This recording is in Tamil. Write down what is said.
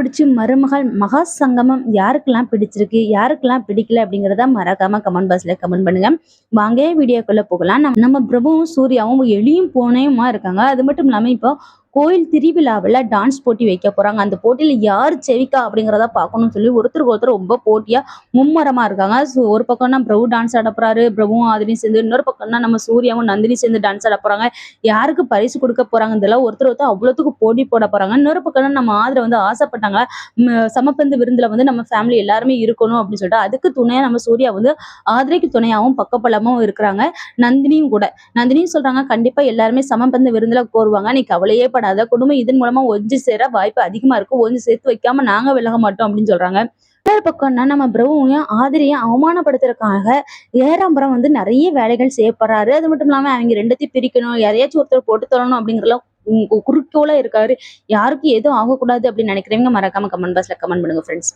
முடிச்சு மருமகள் மகா சங்கமம் யாருக்கெல்லாம் பிடிச்சிருக்கு யாருக்கெல்லாம் பிடிக்கல அப்படிங்கிறத மறக்காம கமெண்ட் பாக்ஸ்ல கமெண்ட் பண்ணுங்க. வாங்க வீடியோக்குள்ள போகலாம். நம்ம பிரபுவும் சூர்யாவும் எளியும் போனேயுமா இருக்காங்க. அது மட்டும் இல்லாம இப்போ கோயில் திருவிழாவில் டான்ஸ் போட்டி வைக்க போகிறாங்க அந்த போட்டியில் யார் செவிக்கா அப்படிங்கிறத பார்க்கணும்னு சொல்லி ஒருத்தருக்கு ஒருத்தர் ரொம்ப போட்டியாக மும்மரமா இருக்காங்க. ஸோ ஒரு பக்கம்னா பிரபு டான்ஸ் ஆட போகிறாரு பிரபுவும் ஆதினி சேர்ந்து இன்னொரு பக்கம்னா நம்ம சூர்யாவும் நந்தினி சேர்ந்து டான்ஸ் ஆட போகிறாங்க யாருக்கு பரிசு கொடுக்க போகிறாங்க இதெல்லாம் ஒருத்தர் ஒருத்தர் அவ்வளோத்துக்கு போட்டி போட போறாங்க. இன்னொரு பக்கம்னா நம்ம ஆதரவு வந்து ஆசைப்பட்டாங்க. சமப்பந்து விருந்தில் வந்து நம்ம ஃபேமிலி எல்லாருமே இருக்கணும் அப்படின்னு சொல்லிட்டு அதுக்கு துணையாக நம்ம சூர்யா வந்து ஆதிரைக்கு துணையாகவும் பக்கப்பலமாகவும் இருக்கிறாங்க. நந்தினியும் கூட. நந்தினியும் சொல்றாங்க கண்டிப்பாக எல்லாருமே சமப்பந்து விருந்தில் கோருவாங்க நீ கவலையே படாத குடும்பம் இதன் மூலமா ஒன்று சேர வாய்ப்பு அதிகமா இருக்கும் ஒன்று சேர்த்து வைக்காம நாங்க விலக மாட்டோம் அப்படின்னு சொல்றாங்க. இன்னொரு பக்கம்னா நம்ம பிரபுவையும் ஆதிரியும் அவமானப்படுத்துறதுக்காக ஏறாம்பரம் வந்து நிறைய வேலைகள் செய்யப்படுறாரு. அது மட்டும் இல்லாம அவங்க ரெண்டத்தையும் பிரிக்கணும் யாரையாச்சும் ஒருத்தர் போட்டு தரணும் அப்படிங்கறதுலாம் உம் குறுக்கோல இருக்காரு. யாருக்கும் எதுவும் ஆகக்கூடாது அப்படின்னு நினைக்கிறவங்க மறக்காம கமெண்ட் பாக்ஸ்ல கமெண்ட் பண்ணுங்க ஃப்ரெண்ட்ஸ்